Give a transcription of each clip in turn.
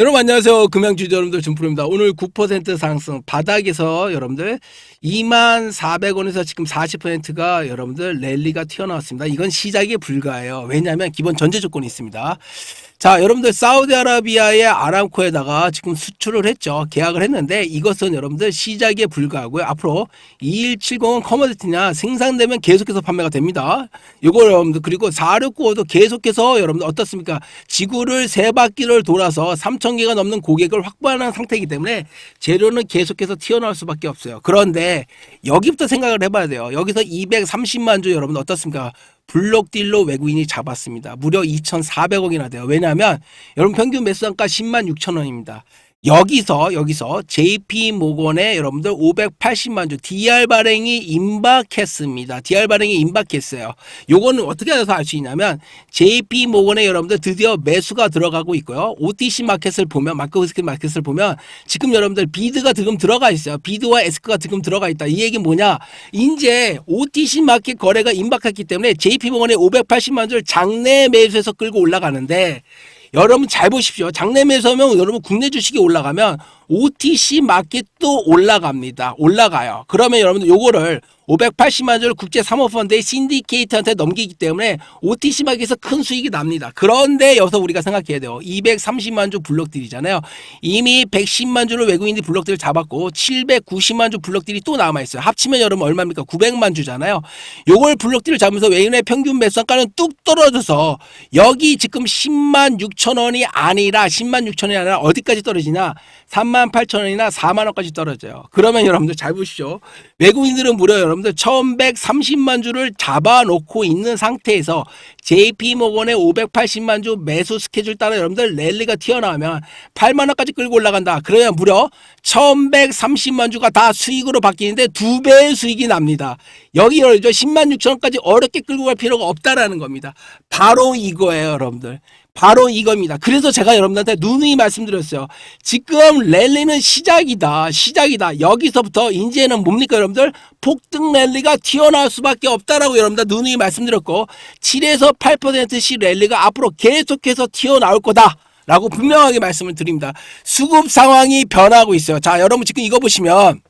여러분 안녕하세요. 금양주주 여러분들 준프로입니다. 오늘 9% 상승 바닥에서 여러분들 2만 400원에서 지금 40%가 여러분들 랠리가 튀어나왔습니다. 이건 시작에 불과해요. 왜냐하면 기본 전제 조건이 있습니다. 자, 여러분들 사우디아라비아의 아람코에다가 지금 수출을 했죠. 계약을 했는데 이것은 여러분들 시작에 불과하고요. 앞으로 2170은 커머디티냐 생산되면 계속해서 판매가 됩니다. 요거 여러분들 그리고 469호도 계속해서 여러분들 어떻습니까? 지구를 세 바퀴를 돌아서 3,000개가 넘는 고객을 확보하는 상태이기 때문에 재료는 계속해서 튀어나올 수밖에 없어요. 그런데 여기부터 생각을 해봐야 돼요. 여기서 230만 주 여러분 어떻습니까? 블록딜로 외국인이 잡았습니다. 무려 2,400억이나 돼요. 왜냐하면 여러분 평균 매수단가 10만 6천 원입니다. 여기서 여기서 JP 모건에 여러분들 580만 주 DR 발행이 임박했습니다. DR 발행이 임박했어요. 요거는 어떻게 해서 알 수 있냐면 JP 모건에 여러분들 드디어 매수가 들어가고 있고요. OTC 마켓을 보면 마크스켓 마켓을 보면 지금 여러분들 비드가 지금 들어가 있어요. 비드와 에스크가 지금 들어가 있다. 이 얘기 뭐냐? 이제 OTC 마켓 거래가 임박했기 때문에 JP 모건에 580만 주를 장내 매수해서 끌고 올라가는데 여러분 잘 보십시오. 장내 매수하면 여러분 국내 주식이 올라가면 OTC 마켓도 올라갑니다. 올라가요. 그러면 여러분들 요거를 580만 주를 국제 사모펀드의 신디케이트한테 넘기기 때문에 OTC 마켓에서 큰 수익이 납니다. 그런데 여기서 우리가 생각해야 돼요. 230만 주 블록들이잖아요. 이미 110만 주를 외국인들이 블록들을 잡았고 790만 주 블록들이 또 남아 있어요. 합치면 여러분 얼마입니까? 900만 주잖아요. 요걸 블록들을 잡으면서 외국인의 평균 매수가는 뚝 떨어져서 여기 지금 10만 6천 원이 아니라 10만 6천 원이 아니라 어디까지 떨어지냐? 3만 8천 원이나 4만 원까지 떨어져요. 그러면 여러분들 잘 보십시오. 외국인들은 무려 여러분들 1130만 주를 잡아놓고 있는 상태에서 JP 모건의 580만 주 매수 스케줄 따라 여러분들 랠리가 튀어나오면 8만 원까지 끌고 올라간다. 그러면 무려 1130만 주가 다 수익으로 바뀌는데 두 배의 수익이 납니다. 여기 열죠 10만 6천 원까지 어렵게 끌고 갈 필요가 없다라는 겁니다. 바로 이거예요, 여러분들. 바로 이겁니다. 그래서 제가 여러분들한테 누누이 말씀드렸어요. 지금 랠리는 시작이다. 시작이다. 여기서부터 이제는 뭡니까 여러분들? 폭등 랠리가 튀어나올 수밖에 없다라고 여러분들 누누이 말씀드렸고 7에서 8%씩 랠리가 앞으로 계속해서 튀어나올 거다. 라고 분명하게 말씀을 드립니다. 수급 상황이 변하고 있어요. 자, 여러분 지금 이거 보시면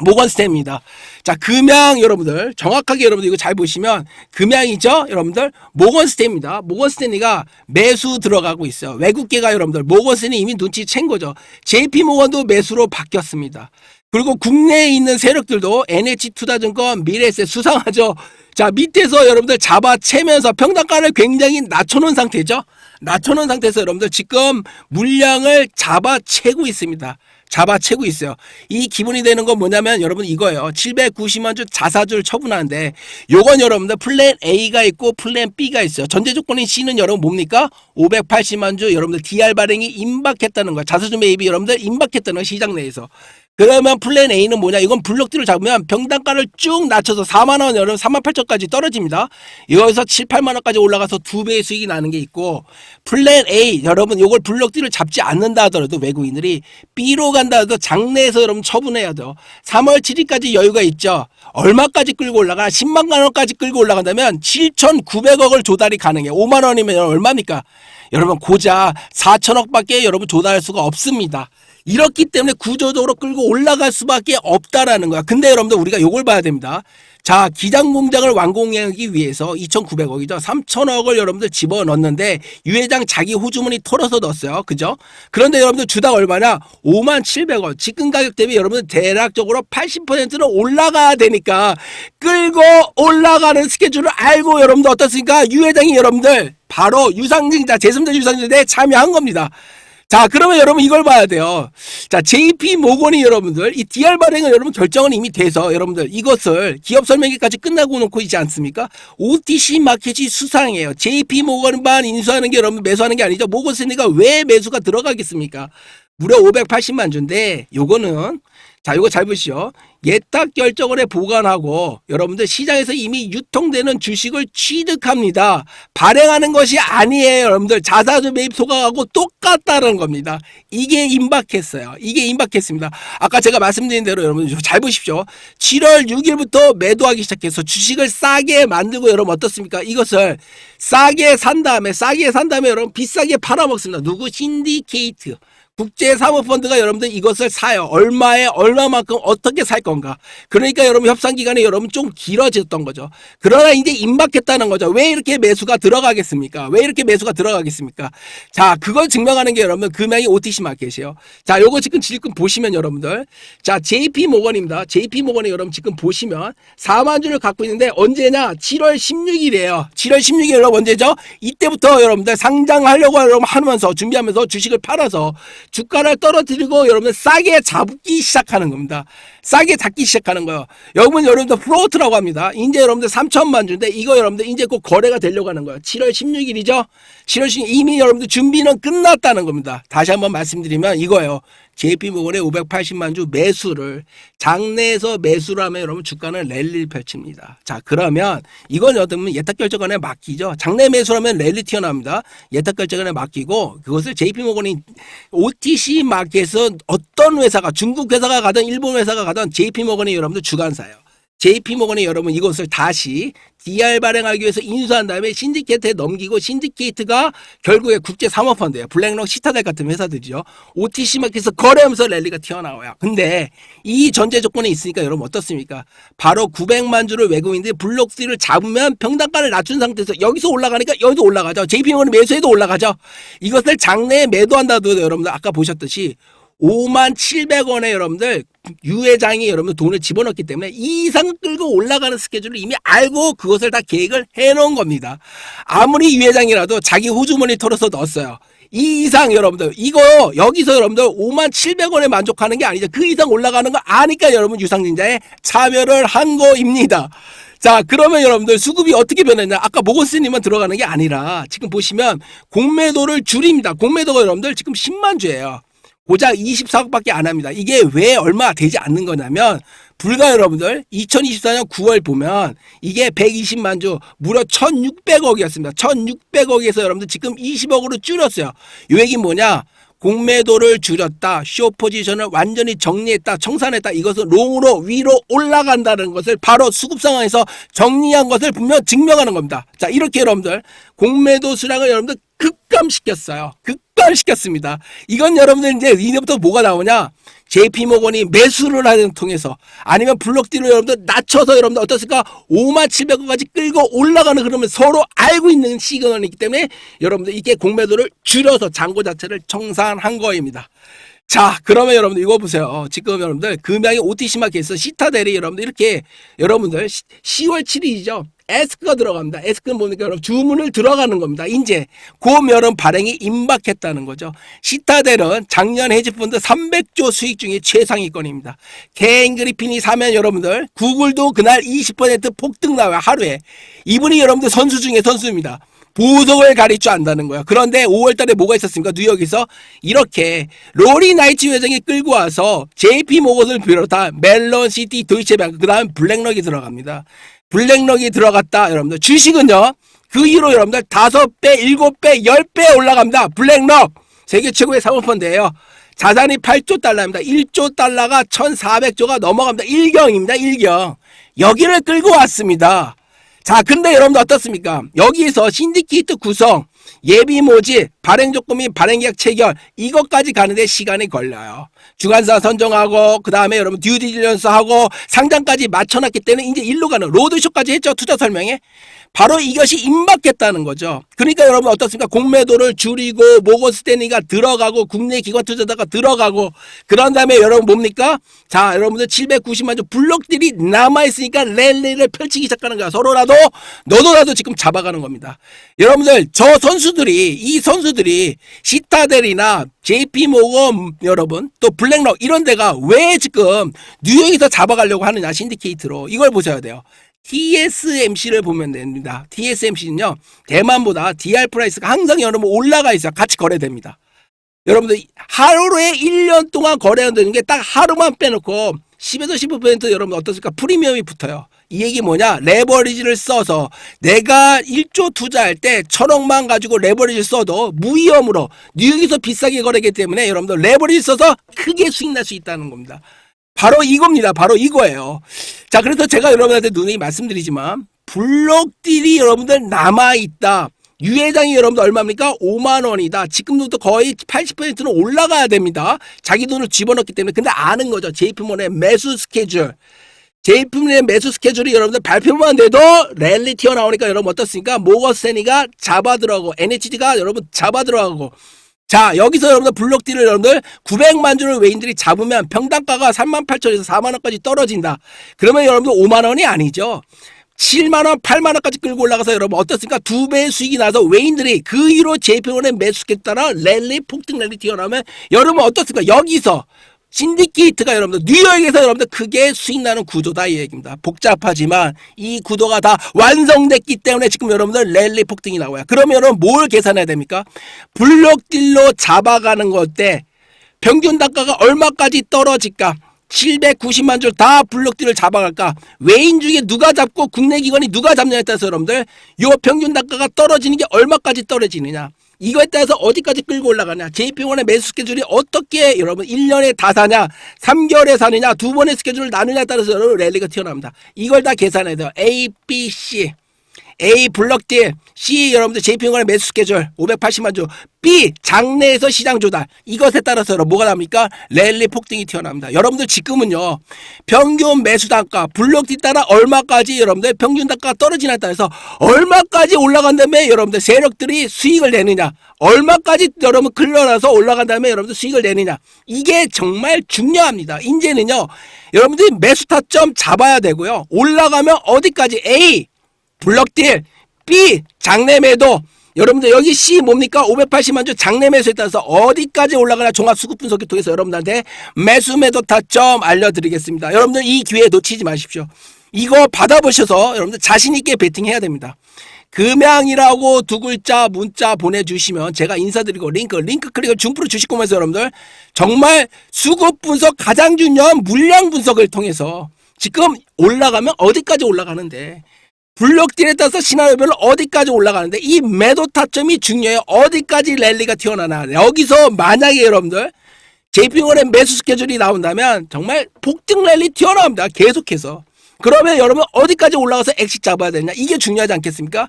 모건스탠입니다. 자, 금양 여러분들 정확하게 여러분들 이거 잘 보시면 금양이죠, 여러분들 모건스탠입니다. 모건스탠이가 매수 들어가고 있어요. 외국계가 여러분들 모건스탠이 이미 눈치챈 거죠. JP 모건도 매수로 바뀌었습니다. 그리고 국내에 있는 세력들도 NH투자증권, 미래에셋 수상하죠. 자, 밑에서 여러분들 잡아채면서 평단가를 굉장히 낮춰놓은 상태죠. 낮춰놓은 상태에서 여러분들 지금 물량을 잡아채고 있습니다. 잡아채고 있어요. 이 기분이 되는 건 뭐냐면 여러분 이거예요. 790만 주 자사주를 처분하는데 요건 여러분들 플랜 A가 있고 플랜 B가 있어요. 전제 조건인 C는 여러분 뭡니까? 580만 주 여러분들 DR 발행이 임박했다는 거야. 자사주 매입이 여러분들 임박했다는 거 시장 내에서. 그러면 플랜 A는 뭐냐? 이건 블록들을 잡으면 병단가를 쭉 낮춰서 4만 원, 여러분 3만 8천까지 떨어집니다. 여기서 7, 8만 원까지 올라가서 두 배의 수익이 나는 게 있고 플랜 A 여러분 요걸 블록들을 잡지 않는다 하더라도 외국인들이 B로 간다 하더라도 장내에서 여러분 처분해야 돼요. 3월 7일까지 여유가 있죠. 얼마까지 끌고 올라가? 10만 원까지 끌고 올라간다면 7,900억을 조달이 가능해요. 5만 원이면 얼마입니까? 여러분 고작 4천억밖에 여러분 조달할 수가 없습니다. 이렇기 때문에 구조적으로 끌고 올라갈 수밖에 없다라는 거야. 근데 여러분들 우리가 요걸 봐야 됩니다. 자, 기장 공장을 완공하기 위해서 2,900억이죠. 3,000억을 여러분들 집어넣는데 유 회장 자기 호주머니 털어서 넣었어요. 그죠? 그런데 여러분들 주당 얼마냐? 5만 700원. 지금 가격 대비 여러분들 대략적으로 80%는 올라가야 되니까 끌고 올라가는 스케줄을 알고 여러분들 어떻습니까? 유 회장이 여러분들 바로 유상증자, 재승자 유상증자에 참여한 겁니다. 자, 그러면 여러분 이걸 봐야 돼요. 자, JP 모건이 여러분들 이 DR 발행은 여러분 결정은 이미 돼서 여러분들 이것을 기업 설명회까지 끝나고 놓고 있지 않습니까? OTC 마켓이 수상해요. JP 모건만 인수하는 게 여러분 매수하는 게 아니죠. 모건 스탠리가 왜 매수가 들어가겠습니까? 무려 580만 주인데 요거는 자, 요거 잘 보시죠. 예탁 결정원에 보관하고 여러분들 시장에서 이미 유통되는 주식을 취득합니다. 발행하는 것이 아니에요. 여러분들 자사주 매입 소각하고 똑같다는 겁니다. 이게 임박했어요. 이게 임박했습니다. 아까 제가 말씀드린 대로 여러분 잘 보십시오. 7월 6일부터 매도하기 시작해서 주식을 싸게 만들고 여러분 어떻습니까? 이것을 싸게 산 다음에 싸게 산 다음에 여러분 비싸게 팔아먹습니다. 누구 신디케이트 국제 사모펀드가 여러분들 이것을 사요. 얼마에 얼마만큼 어떻게 살 건가. 그러니까 여러분 협상 기간이 여러분 좀 길어졌던 거죠. 그러나 이제 임박했다는 거죠. 왜 이렇게 매수가 들어가겠습니까? 왜 이렇게 매수가 들어가겠습니까? 자, 그걸 증명하는 게 여러분 금양이 OTC 마켓이에요. 자, 요거 지금 지금 보시면 여러분들 자, JP 모건입니다. JP 모건에 여러분 지금 보시면 4만 주를 갖고 있는데 언제냐? 7월 16일이에요. 7월 16일 여러분 언제죠? 이때부터 여러분들 상장하려고 여러분 하면서 준비하면서 주식을 팔아서 주가를 떨어뜨리고 여러분들 싸게 잡기 시작하는 겁니다. 싸게 잡기 시작하는 거예요. 여러분 여러분들 플로트라고 합니다. 이제 여러분들 3천만 주인데 이거 여러분들 이제 곧 거래가 되려고 하는 거예요. 7월 16일이죠. 7월 16일 이미 여러분들 준비는 끝났다는 겁니다. 다시 한번 말씀드리면 이거예요. JP모건의 580만 주 매수를 장내에서 매수를 하면 여러분 주가는 랠리를 펼칩니다. 자 그러면 이건 여러분 예탁결제관에 맡기죠. 장내 매수하면 랠리 튀어나옵니다. 예탁결제관에 맡기고 그것을 JP모건이 OTC 마켓에서 어떤 회사가 중국 회사가 가든 일본 회사가 가든 JP모건이 여러분들 주관사예요. JP모건이 여러분 이것을 다시 DR 발행하기 위해서 인수한 다음에 신디케이트에 넘기고 신디케이트가 결국에 국제 사모펀드예요. 블랙록, 시타델 같은 회사들이죠. OTC 마켓에서 거래하면서 랠리가 튀어나와요. 근데 이 전제 조건이 있으니까 여러분 어떻습니까? 바로 900만 주를 외국인들이 블록3를 잡으면 평단가를 낮춘 상태에서 여기서 올라가니까 여기도 올라가죠. JP모건이 매수해도 올라가죠. 이것을 장내에 매도한다도 여러분들 아까 보셨듯이 5만 700원에 여러분들 유 회장이 여러분들 돈을 집어넣기 때문에 이 이상 끌고 올라가는 스케줄을 이미 알고 그것을 다 계획을 해놓은 겁니다. 아무리 유 회장이라도 자기 호주머니 털어서 넣었어요. 이 이상 여러분들 이거 여기서 여러분들 5만 700원에 만족하는 게 아니죠. 그 이상 올라가는 거 아니까 여러분 유상증자에 참여를 한 거입니다. 자, 그러면 여러분들 수급이 어떻게 변했냐? 아까 모건스님만 들어가는 게 아니라 지금 보시면 공매도를 줄입니다. 공매도가 여러분들 지금 10만 주예요. 고작 24억밖에 안 합니다. 이게 왜 얼마 되지 않는 거냐면 불과 여러분들 2024년 9월 보면 이게 120만 주 무려 1,600억이었습니다. 1,600억에서 여러분들 지금 20억으로 줄였어요. 요 얘기 뭐냐? 공매도를 줄였다. 쇼 포지션을 완전히 정리했다. 청산했다. 이것은 롱으로 위로 올라간다는 것을 바로 수급 상황에서 정리한 것을 분명 증명하는 겁니다. 자, 이렇게 여러분들 공매도 수량을 여러분들 급감시켰어요. 급 감시켰습니다. 이건 여러분들 이제 이제부터 뭐가 나오냐? JP모건이 매수를 하는 통해서 아니면 블록디로 여러분들 낮춰서 여러분들 어떻습니까? 5만 700원까지 끌고 올라가는 그러면 서로 알고 있는 시그널이기 때문에 여러분들 이게 공매도를 줄여서 잔고 자체를 청산한 거입니다. 자, 그러면 여러분들 이거 보세요. 지금 여러분들 금양의 OTC 마켓에서 시타델이 여러분들 이렇게 여러분들 10월 7일이죠. 에스크가 들어갑니다. 에스크는 뭡니까? 여러분 주문을 들어가는 겁니다. 이제 고면은 발행이 임박했다는 거죠. 시타델은 작년 헤지펀드 300조 수익 중에 최상위권입니다. 개인 그리핀이 사면 여러분들 구글도 그날 20% 폭등 나와요. 하루에. 이분이 여러분들 선수 중에 선수입니다. 보석을 가릴 줄 안다는 거야. 그런데 5월 달에 뭐가 있었습니까? 뉴욕에서 이렇게 로리 나이츠 회장이 끌고 와서 JP 모건을 비롯한 멜론 시티 도이체뱅크 그다음 블랙럭이 들어갑니다. 블랙럭이 들어갔다 여러분들. 주식은요. 그 이후로 여러분들 5배, 7배, 10배 올라갑니다. 블랙럭 세계 최고의 사모펀드예요. 자산이 8조 달러입니다. 1조 달러가 1,400조가 넘어갑니다. 일경입니다. 일경. 여기를 끌고 왔습니다. 자, 근데 여러분들 어떻습니까? 여기에서 신디케이트 구성, 예비 모집, 발행 조건 및 발행 계약 체결 이것까지 가는데 시간이 걸려요. 주관사 선정하고 그 다음에 여러분 듀디리전스 하고 상장까지 맞춰놨기 때문에 이제 일로 가는 로드쇼까지 했죠 투자 설명에 바로 이것이 임박했다는 거죠. 그러니까 여러분 어떻습니까? 공매도를 줄이고 모건스탠리가 들어가고 국내 기관 투자자가 들어가고 그런 다음에 여러분 뭡니까? 자 여러분들 790만 주 블록들이 남아있으니까 랠리를 펼치기 시작하는 거야. 서로라도 너도라도 지금 잡아가는 겁니다. 여러분들 저 선수들이 이 선수들이 시타델이나 JP 모건 여러분 또 블랙럭 이런 데가 왜 지금 뉴욕에서 잡아가려고 하느냐 신디케이트로 이걸 보셔야 돼요. TSMC를 보면 됩니다. TSMC는요, 대만보다 DR 프라이스가 항상 여러분 올라가 있어요. 같이 거래됩니다. 여러분들 하루에 1년 동안 거래한다는 게 딱 하루만 빼놓고 10에서 15% 여러분 어떻습니까? 프리미엄이 붙어요. 이 얘기 뭐냐? 레버리지를 써서 내가 1조 투자할 때 천억만 가지고 레버리지 써도 무위험으로 뉴욕에서 비싸게 거래하기 때문에 여러분들 레버리지 써서 크게 수익 날 수 있다는 겁니다. 바로 이겁니다. 바로 이거예요. 자, 그래서 제가 여러분한테 눈이 말씀드리지만 블록딜이 여러분들 남아 있다. 유 회장이 여러분들 얼마입니까? 5만 원이다. 지금부터 거의 80%는 올라가야 됩니다. 자기 돈을 집어넣기 때문에. 근데 아는 거죠. JP모의 매수 스케줄. JP모의 매수 스케줄이 여러분들 발표만 돼도 랠리 튀어나오니까 여러분 어떻습니까? 모건스탠리가 잡아 들어가고 NHG가 여러분 잡아 들어가고 자 여기서 여러분들 블록딜을 여러분들 900만 주를 외인들이 잡으면 평당가가 3만 8천에서 4만 원까지 떨어진다. 그러면 여러분들 5만 원이 아니죠. 7만 원, 8만 원까지 끌고 올라가서 여러분 어떻습니까? 두 배의 수익이 나서 외인들이 그 이후로 매수에 따라 랠리 폭등 랠리 튀어나오면 여러분 어떻습니까? 여기서 신디케이트가 여러분들 뉴욕에서 여러분들 크게 수익 나는 구조다 이 얘기입니다. 복잡하지만 이 구도가 다 완성됐기 때문에 지금 여러분들 랠리 폭등이 나와요. 그러면 여러분 뭘 계산해야 됩니까? 블록딜로 잡아가는 것 때 평균 단가가 얼마까지 떨어질까? 790만 줄 다 블록딜을 잡아갈까? 외인 중에 누가 잡고 국내 기관이 누가 잡냐에 따라서 여러분들 요 평균 단가가 떨어지는 게 얼마까지 떨어지느냐? 이거에 따라서 어디까지 끌고 올라가냐? JP1의 매수 스케줄이 어떻게 여러분 1년에 다 사냐? 3개월에 사느냐? 두 번의 스케줄을 나누냐에 따라서 여러분 랠리가 튀어나옵니다. 이걸 다 계산해야 돼요. A, B, C. A 블럭 딜, C 여러분들 JP건의 매수 스케줄 580만 주, B 장내에서 시장 조달 이것에 따라서 뭐가 납니까? 랠리 폭등이 튀어나옵니다. 여러분들 지금은요 평균 매수 단가 블럭 딜 따라 얼마까지 여러분들 평균 단가가 떨어지냐에 따라서 얼마까지 올라간 다음에 여러분들 세력들이 수익을 내느냐 얼마까지 여러분 흘러나서 올라간 다음에 여러분들 수익을 내느냐 이게 정말 중요합니다. 이제는요 여러분들이 매수 타점 잡아야 되고요 올라가면 어디까지 A 블럭딜 B 장내 매도. 여러분들 여기 C 뭡니까? 580만 주 장내 매수에 따라서 어디까지 올라가나 종합 수급 분석기 통해서 여러분들한테 매수 매도 타점 알려드리겠습니다. 여러분들 이 기회 놓치지 마십시오. 이거 받아보셔서 여러분들 자신 있게 베팅해야 됩니다. 금양이라고 두 글자 문자 보내주시면 제가 인사드리고 링크 링크 클릭을 중프로 거면서 여러분들 정말 수급 분석 가장 중요한 물량 분석을 통해서 지금 올라가면 어디까지 올라가는데 블록 딜에 따라서 시나리오별로 어디까지 올라가는데 이 매도 타점이 중요해요. 어디까지 랠리가 튀어나나. 여기서 만약에 여러분들 JP원의 매수 스케줄이 나온다면 정말 폭등 랠리 튀어나옵니다. 계속해서. 그러면 여러분 어디까지 올라가서 엑시 잡아야 되냐. 이게 중요하지 않겠습니까?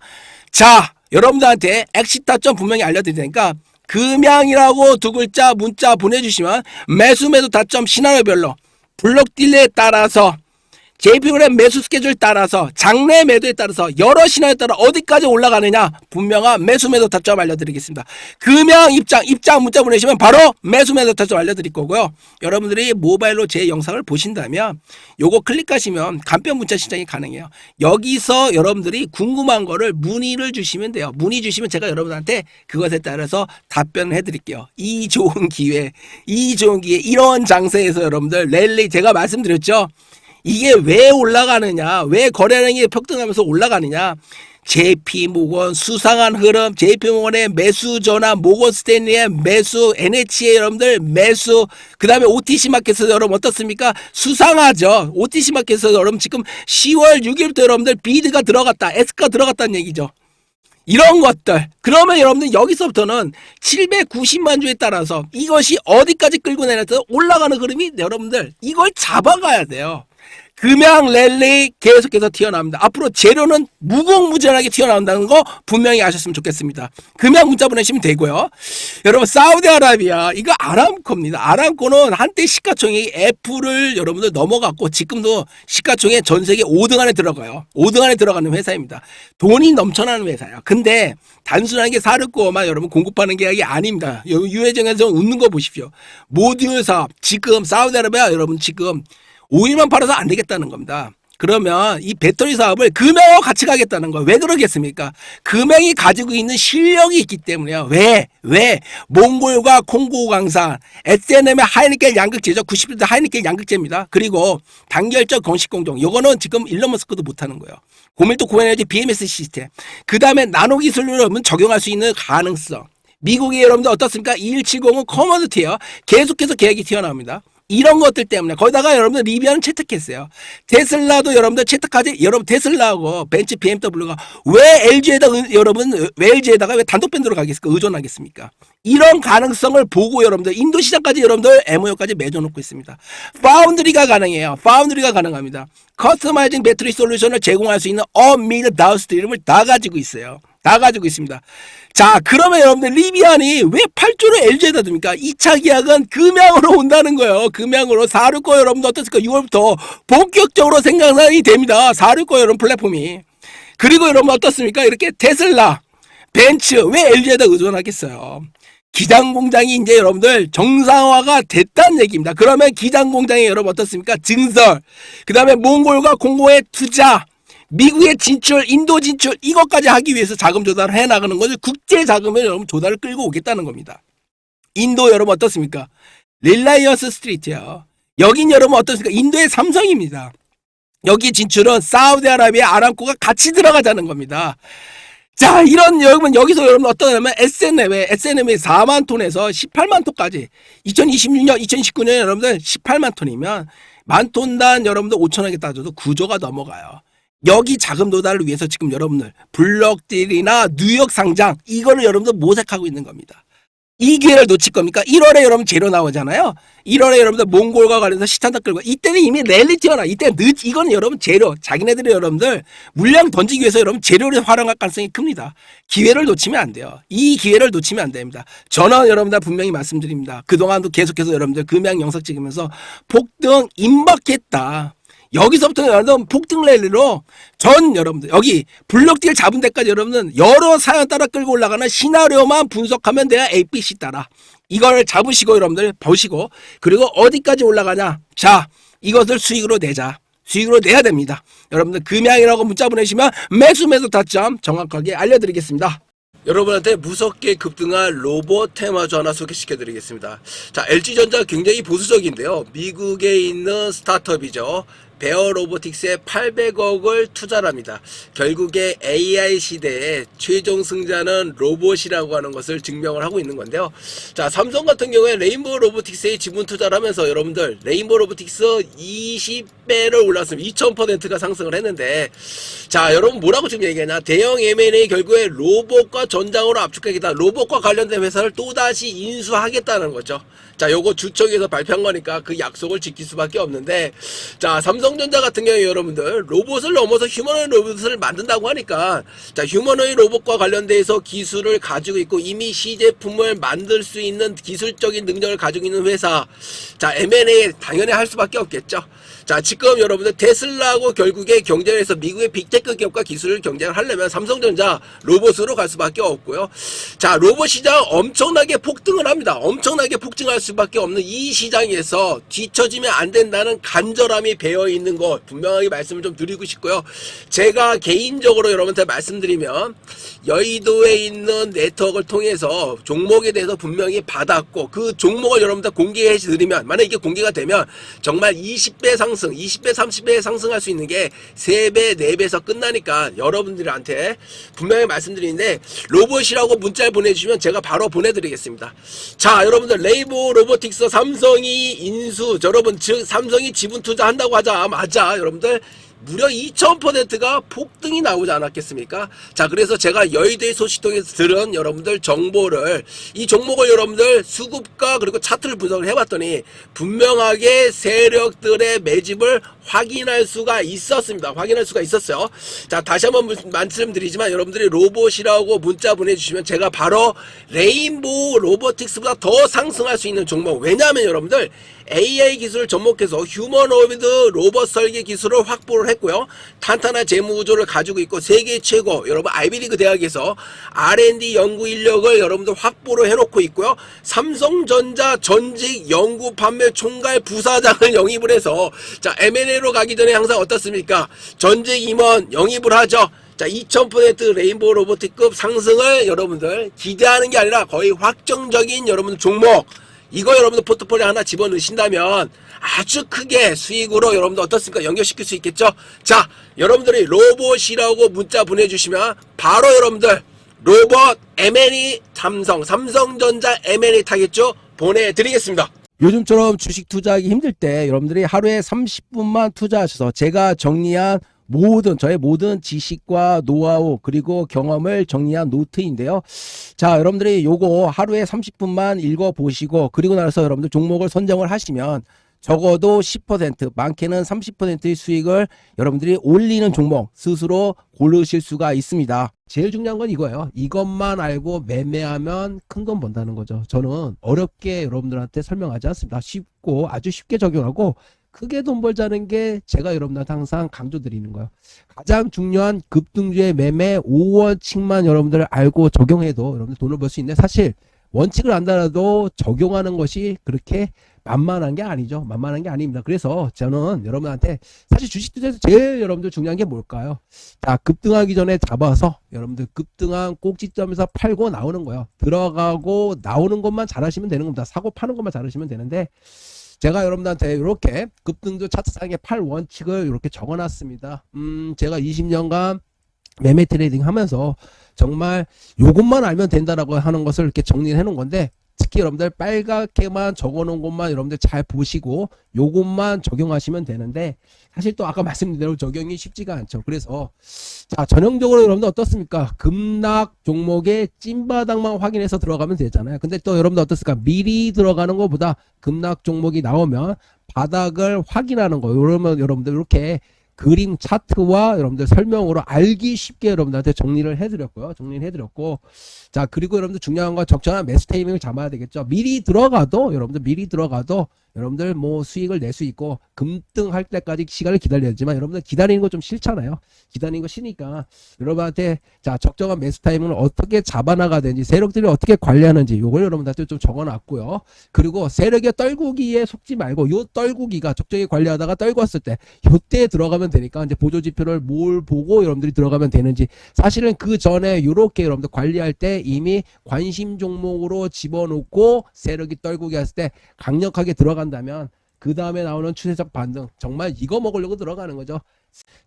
자, 여러분들한테 엑시 타점 분명히 알려드릴 테니까 금양이라고 두 글자 문자 보내주시면 매수 매도 타점 시나리오별로 블록딜에 따라서 JP은행 매수 스케줄 따라서 장내 매도에 따라서 여러 신화에 따라 어디까지 올라가느냐 분명한 매수 매도 타점 알려드리겠습니다. 금양 입장 입장 문자 보내시면 바로 매수 매도 타점 알려드릴 거고요. 여러분들이 모바일로 제 영상을 보신다면 요거 클릭하시면 간편 문자 신청이 가능해요. 여기서 여러분들이 궁금한 거를 문의를 주시면 돼요. 문의 주시면 제가 여러분한테 그것에 따라서 답변을 해드릴게요. 이 좋은 기회, 이 좋은 기회, 이런 장세에서 여러분들 랠리 제가 말씀드렸죠. 이게 왜 올라가느냐? 왜 거래량이 폭등하면서 올라가느냐? JP 모건 수상한 흐름, JP 모건의 매수 전환, 모건 스탠리의 매수, NH의 여러분들 매수, 그 다음에 OTC 마켓에서 여러분 어떻습니까? 수상하죠. OTC 마켓에서 여러분 지금 10월 6일부터 여러분들 비드가 들어갔다, S가 들어갔다는 얘기죠. 이런 것들. 그러면 여러분들 여기서부터는 790만 주에 따라서 이것이 어디까지 끌고 내려서 올라가는 흐름이 여러분들 이걸 잡아가야 돼요. 금양 랠리 계속해서 튀어나옵니다. 앞으로 재료는 무궁무진하게 튀어나온다는 거 분명히 아셨으면 좋겠습니다. 금양 문자 보내시면 되고요. 여러분 사우디아라비아 이거 아람코입니다. 아람코는 한때 시가총액이 F를 여러분들 넘어갔고 지금도 시가총액 전 세계 5등 안에 들어가요. 5등 안에 들어가는 회사입니다. 돈이 넘쳐나는 회사예요. 근데 단순하게 사르코만 여러분 공급하는 계약이 아닙니다. 유해정에서 웃는 거 보십시오. 모듈 사업 지금 사우디아라비아 여러분 지금 오일만 팔아서 안 되겠다는 겁니다. 그러면 이 배터리 사업을 금양하고 같이 가겠다는 거예요. 왜 그러겠습니까? 금양이 가지고 있는 실력이 있기 때문에요. 왜? 왜? 몽골과 콩고 강산, SNM의 하이니켈 양극재죠. 90% 하이니켈 양극재입니다. 그리고 단결적 공식 공정. 요거는 지금 일론 머스크도 못하는 거예요. 고밀도 고에너지 BMS 시스템. 그 다음에 나노 기술로 여러분 적용할 수 있는 가능성. 미국의 여러분들 어떻습니까? 2170은 커머디티예요. 계속해서 계약이 튀어나옵니다. 이런 것들 때문에 거기다가 여러분들 리비아는 채택했어요. 테슬라도 여러분들 채택하지 여러분 테슬라하고 벤츠 BMW가 왜 LG에다 여러분 왜 LG에다가 왜 단독 밴드로 가겠습니까? 의존하겠습니까? 이런 가능성을 보고 여러분들 인도 시장까지 여러분들 MOU까지 맺어 놓고 있습니다. 파운드리가 가능해요. 파운드리가 가능합니다. 커스터마이징 배터리 솔루션을 제공할 수 있는 어밀 다우스트림을 다 가지고 있어요. 다 가지고 있습니다. 자, 그러면 여러분들 리비안이 왜 8조를 LG에다 둡니까? 2차 계약은 금양으로 온다는 거예요. 금양으로 469 여러분들 어떻습니까? 6월부터 본격적으로 생산이 됩니다. 469 여러분 플랫폼이. 그리고 여러분 어떻습니까? 이렇게 테슬라, 벤츠 왜 LG에다 의존하겠어요? 기장 공장이 이제 여러분들 정상화가 됐다는 얘기입니다. 그러면 기장 공장이 여러분 어떻습니까? 증설, 그 다음에 몽골과 공고의 투자, 미국의 진출, 인도 진출 이것까지 하기 위해서 자금 조달을 해 나가는 거죠. 국제 자금을 여러분 조달을 끌고 오겠다는 겁니다. 인도 여러분 어떻습니까? 릴라이언스 스트리트요. 여긴 여러분 어떻습니까? 인도의 삼성입니다. 여기 진출은 사우디아라비아 아람코가 같이 들어가자는 겁니다. 자, 이런 여러분 여기서 여러분 어떠냐면 SNM에 SNM이 4만 톤에서 18만 톤까지 2026년, 2019년에 여러분들 18만 톤이면 만 톤당 여러분들 5천억에 따져도 구조가 넘어가요. 여기 자금 도달을 위해서 지금 여러분들 블럭딜이나 뉴욕 상장 이거를 여러분들 모색하고 있는 겁니다. 이 기회를 놓칠 겁니까? 1월에 여러분 재료 나오잖아요. 1월에 여러분들 몽골과 관련해서 시탄다 끌고 이때는 이미 랠리 튀어나 이때 늦 이거는 여러분 재료 자기네들이 여러분들 물량 던지기 위해서 여러분 재료를 활용할 가능성이 큽니다. 기회를 놓치면 안 돼요. 이 기회를 놓치면 안 됩니다. 저는 여러분들 분명히 말씀드립니다. 그동안도 계속해서 여러분들 금양 영상 찍으면서 폭등 임박했다. 여기서부터 여러분 폭등 랠리로 전 여러분들 여기 블록딜 잡은 데까지 여러분은 여러 사연 따라 끌고 올라가는 시나리오만 분석하면 돼야 ABC 따라 이걸 잡으시고 여러분들 보시고 그리고 어디까지 올라가냐 자 이것을 수익으로 내자 수익으로 내야 됩니다 여러분들 금양이라고 문자 보내시면 매수 매수 타점 정확하게 알려드리겠습니다 여러분한테 무섭게 급등한 로봇 테마주 하나 소개시켜 드리겠습니다. 자, LG전자 굉장히 보수적인데요. 미국에 있는 스타트업이죠. 베어 로보틱스에 800억을 투자합니다. 결국에 AI 시대의 최종 승자는 로봇이라고 하는 것을 증명을 하고 있는 건데요. 자, 삼성 같은 경우에 레인보우 로보틱스에 지분 투자를 하면서 여러분들 레인보우 로보틱스 20배를 올랐습니다. 2000%가 상승을 했는데 자, 여러분 뭐라고 지금 얘기하냐? 대형 M&A 결국에 로봇과 전장으로 압축하겠다. 로봇과 관련된 회사를 또다시 인수하겠다는 거죠. 자, 요거 주총에서 발표한 거니까 그 약속을 지킬 수밖에 없는데 자, 삼성 전자 같은 경우에 여러분들 로봇을 넘어서 휴머노id 로봇을 만든다고 하니까 자, 휴머노id 로봇과 관련돼서 기술을 가지고 있고 이미 시제품을 만들 수 있는 기술적인 능력을 가지고 있는 회사 자, M&A 당연히 할 수밖에 없겠죠. 자, 지금 여러분들 테슬라하고 결국에 경쟁해서 미국의 빅테크 기업과 기술을 경쟁을 하려면 삼성전자 로봇으로 갈 수밖에 없고요. 자, 로봇 시장 엄청나게 폭등을 합니다. 엄청나게 폭증할 수밖에 없는 이 시장에서 뒤처지면 안 된다는 간절함이 배어 있는 것 분명하게 말씀을 좀 드리고 싶고요. 제가 개인적으로 여러분한테 말씀드리면 여의도에 있는 네트워크를 통해서 종목에 대해서 분명히 받았고 그 종목을 여러분들 공개해 드리면 만약 이게 공개가 되면 정말 20배 상승, 20배, 30배 상승할 수 있는 게 3배, 4배에서 끝나니까 여러분들한테 분명히 말씀드리는데 로봇이라고 문자를 보내주시면 제가 바로 보내드리겠습니다. 자, 여러분들 레이보 로보틱스 삼성이 인수, 여러분 즉 삼성이 지분 투자한다고 하자 맞아, 여러분들. 무려 2000%가 폭등이 나오지 않았겠습니까? 자, 그래서 제가 여의도의 소식통에서 들은 여러분들 정보를 이 종목을 여러분들 수급가 그리고 차트를 분석을 해봤더니 분명하게 세력들의 매집을 확인할 수가 있었습니다. 확인할 수가 있었어요. 자, 다시 한번 말씀드리지만 여러분들이 로봇이라고 문자 보내주시면 제가 바로 레인보우 로보틱스보다 더 상승할 수 있는 종목. 왜냐하면 여러분들 AI 기술을 접목해서 휴머노이드 로봇 설계 기술을 확보를 했고요. 탄탄한 재무 구조를 가지고 있고 세계 최고 여러분 아이비리그 대학에서 R&D 연구 인력을 여러분들 확보를 해놓고 있고요. 삼성전자 전직 연구 판매 총괄 부사장을 영입을 해서 자 M&A로 가기 전에 항상 어떻습니까? 전직 임원 영입을 하죠. 자, 2000% 레인보우 로보틱급 상승을 여러분들 기대하는 게 아니라 거의 확정적인 여러분들 종목 이거 여러분들 포트폴리오 하나 집어넣으신다면 아주 크게 수익으로 여러분들 어떻습니까? 연결시킬 수 있겠죠? 자, 여러분들이 로봇이라고 문자 보내주시면 바로 여러분들 로봇 M&E 삼성, 삼성전자 M&E 타겠죠? 보내드리겠습니다. 요즘처럼 주식 투자하기 힘들 때 여러분들이 하루에 30분만 투자하셔서 제가 정리한 모든 저의 모든 지식과 노하우 그리고 경험을 정리한 노트인데요. 자, 여러분들이 요거 하루에 30분만 읽어 보시고 그리고 나서 여러분들 종목을 선정을 하시면 적어도 10% 많게는 30%의 수익을 여러분들이 올리는 종목 스스로 고르실 수가 있습니다. 제일 중요한 건 이거예요. 이것만 알고 매매하면 큰돈 번다는 거죠. 저는 어렵게 여러분들한테 설명하지 않습니다. 쉽고 아주 쉽게 적용하고 크게 돈 벌자는 게 제가 여러분들한테 항상 강조드리는 거예요. 가장 중요한 급등주의 매매 5원칙만 여러분들 알고 적용해도 여러분들 돈을 벌 수 있는데 사실 원칙을 안다라도 적용하는 것이 그렇게 만만한 게 아니죠. 만만한 게 아닙니다. 그래서 저는 여러분한테 사실 주식 투자에서 제일 여러분들 중요한 게 뭘까요? 자, 급등하기 전에 잡아서 여러분들 급등한 꼭지점에서 팔고 나오는 거예요. 들어가고 나오는 것만 잘하시면 되는 겁니다. 사고 파는 것만 잘하시면 되는데 제가 여러분들한테 이렇게 급등주 차트상에 팔 원칙을 이렇게 적어놨습니다. 음, 제가 20년간 매매 트레이딩 하면서 정말 요것만 알면 된다라고 하는 것을 이렇게 정리해 놓은 건데 특히 여러분들 빨갛게만 적어 놓은 것만 여러분들 잘 보시고 요것만 적용하시면 되는데 사실 또 아까 말씀드린 대로 적용이 쉽지가 않죠. 그래서 자, 전형적으로 여러분들 어떻습니까? 급락 종목의 찐바닥만 확인해서 들어가면 되잖아요. 근데 또 여러분들 어떻습니까? 미리 들어가는 것보다 급락 종목이 나오면 바닥을 확인하는 거. 이러면 여러분들 이렇게 그림 차트와 여러분들 설명으로 알기 쉽게 여러분들한테 정리를 해드렸고요. 정리를 해드렸고. 자, 그리고 여러분들 중요한 건 적절한 매수 타이밍을 잡아야 되겠죠. 미리 들어가도, 여러분들 미리 들어가도 여러분들 뭐 수익을 낼 수 있고 금등할 때까지 시간을 기다려야 되지만 여러분들 기다리는 거 좀 싫잖아요. 기다리는 거 싫으니까 여러분한테 자 적정한 매수 타이밍을 어떻게 잡아나가야 되는지 세력들이 어떻게 관리하는지 요걸 여러분들한테 좀 적어놨고요. 그리고 세력의 떨구기에 속지 말고 요 떨구기가 적정히 관리하다가 떨궜을 때 요때 들어가면 되니까 이제 보조 지표를 뭘 보고 여러분들이 들어가면 되는지 사실은 그 전에 요렇게 여러분들 관리할 때 이미 관심 종목으로 집어넣고 세력이 떨구기 했을 때 강력하게 들어 간다면 그 다음에 나오는 추세적 반등 정말 이거 먹으려고 들어가는 거죠.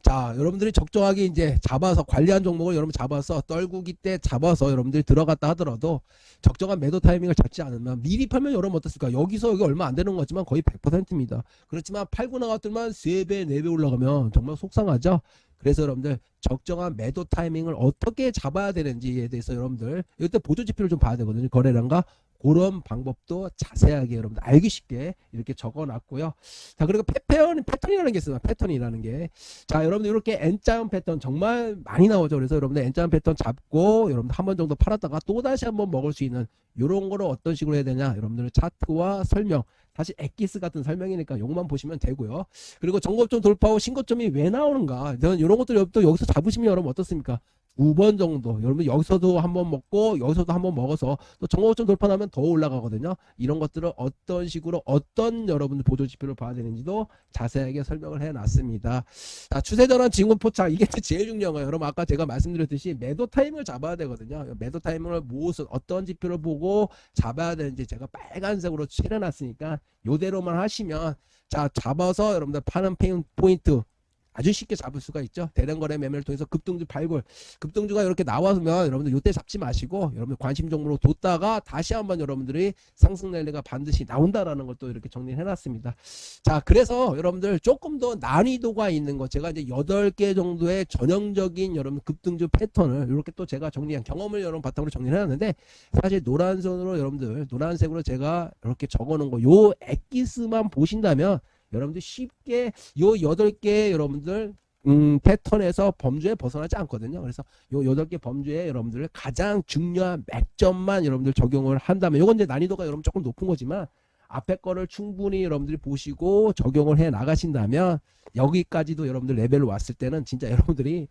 자, 여러분들이 적정하게 이제 잡아서 관리한 종목을 여러분 잡아서 떨구기 때 잡아서 여러분들이 들어갔다 하더라도 적정한 매도 타이밍을 잡지 않으면 미리 팔면 여러분 어떻습니까? 여기서 여기 얼마 안 되는 거지만 거의 100%입니다. 그렇지만 팔고 나갔더만 3배, 4배 올라가면 정말 속상하죠? 그래서 여러분들 적정한 매도 타이밍을 어떻게 잡아야 되는지에 대해서 여러분들 이때 보조 지표를 좀 봐야 되거든요. 거래량과 그런 방법도 자세하게 여러분들 알기 쉽게 이렇게 적어놨고요. 자 그리고 패턴 패턴이라는 게 있어요. 패턴이라는 게. 자 여러분들 이렇게 N자형 패턴 정말 많이 나오죠. 그래서 여러분들 N자형 패턴 잡고 여러분들 한 번 정도 팔았다가 또 다시 한 번 먹을 수 있는 이런 거를 어떤 식으로 해야 되냐. 여러분들 차트와 설명. 사실 엑기스 같은 설명이니까 요것만 보시면 되고요. 그리고 정고점 돌파 후 신고점이 왜 나오는가. 저는 이런 것들 여러분 여기서 잡으시면 여러분 어떻습니까? 두 번 정도 여러분 여기서도 한 번 먹고 여기서도 한 번 먹어서 또 정고점 돌파 나면 더 올라가거든요. 이런 것들을 어떤 식으로 어떤 여러분들 보조 지표를 봐야 되는지도 자세하게 설명을 해놨습니다. 자 추세 전환 진군 포착 이게 제일 중요한 거예요. 여러분 아까 제가 말씀드렸듯이 매도 타임을 잡아야 되거든요. 매도 타임을 무엇을 어떤 지표를 보고 잡아야 되는지 제가 빨간색으로 칠해놨으니까 요대로만 하시면 자 잡아서 여러분들 파는 페인 포인트 아주 쉽게 잡을 수가 있죠. 대량 거래 매매를 통해서 급등주 발굴, 급등주가 이렇게 나와면 여러분들 요때 잡지 마시고 여러분들 관심 종목으로 뒀다가 다시 한번 여러분들이 상승 랠리가 반드시 나온다라는 것도 이렇게 정리를 해놨습니다. 자, 그래서 여러분들 조금 더 난이도가 있는 거 제가 이제 8개 정도의 전형적인 여러분 급등주 패턴을 이렇게 또 제가 정리한 경험을 여러분 바탕으로 정리를 해놨는데 사실 노란선으로 여러분들 노란색으로 제가 이렇게 적어놓은 거 요 엑기스만 보신다면 여러분들 쉽게 요 여덟 개 여러분들 음, 패턴에서 범주에 벗어나지 않거든요. 그래서 요 여덟 개 범주에 여러분들 가장 중요한 맥점만 여러분들 적용을 한다면 요건 이제 난이도가 여러분 조금 높은 거지만 앞에 거를 충분히 여러분들이 보시고 적용을 해 나가신다면 여기까지도 여러분들 레벨로 왔을 때는 진짜 여러분들이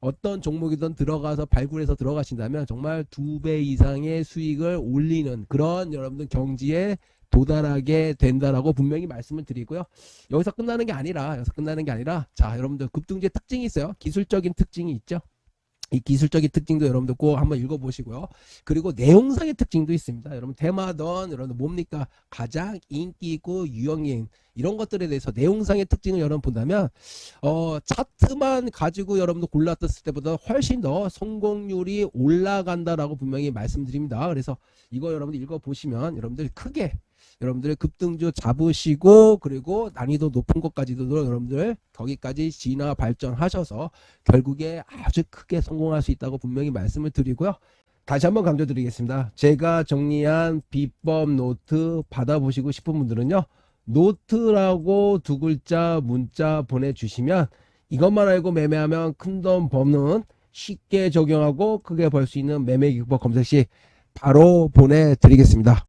어떤 종목이든 들어가서 발굴해서 들어가신다면 정말 두 배 이상의 수익을 올리는 그런 여러분들 경지에 도달하게 된다라고 분명히 말씀을 드리고요. 여기서 끝나는 게 아니라 여기서 끝나는 게 아니라 자 여러분들 급등주의 특징이 있어요. 기술적인 특징이 있죠. 이 기술적인 특징도 여러분들 꼭 한번 읽어보시고요. 그리고 내용상의 특징도 있습니다. 여러분 테마던 여러분들 뭡니까 가장 인기 있고 유형인 이런 것들에 대해서 내용상의 특징을 여러분 본다면 어 차트만 가지고 여러분들 골랐을 때보다 훨씬 더 성공률이 올라간다라고 분명히 말씀드립니다. 그래서 이거 여러분들 읽어보시면 여러분들 크게 여러분들 급등주 잡으시고 그리고 난이도 높은 것까지도 여러분들 거기까지 진화 발전하셔서 결국에 아주 크게 성공할 수 있다고 분명히 말씀을 드리고요. 다시 한번 강조드리겠습니다. 제가 정리한 비법 노트 받아보시고 싶은 분들은요. 노트라고 두 글자 문자 보내주시면 이것만 알고 매매하면 큰 돈 버는 쉽게 적용하고 크게 벌 수 있는 매매 기법 검색 시 바로 보내드리겠습니다.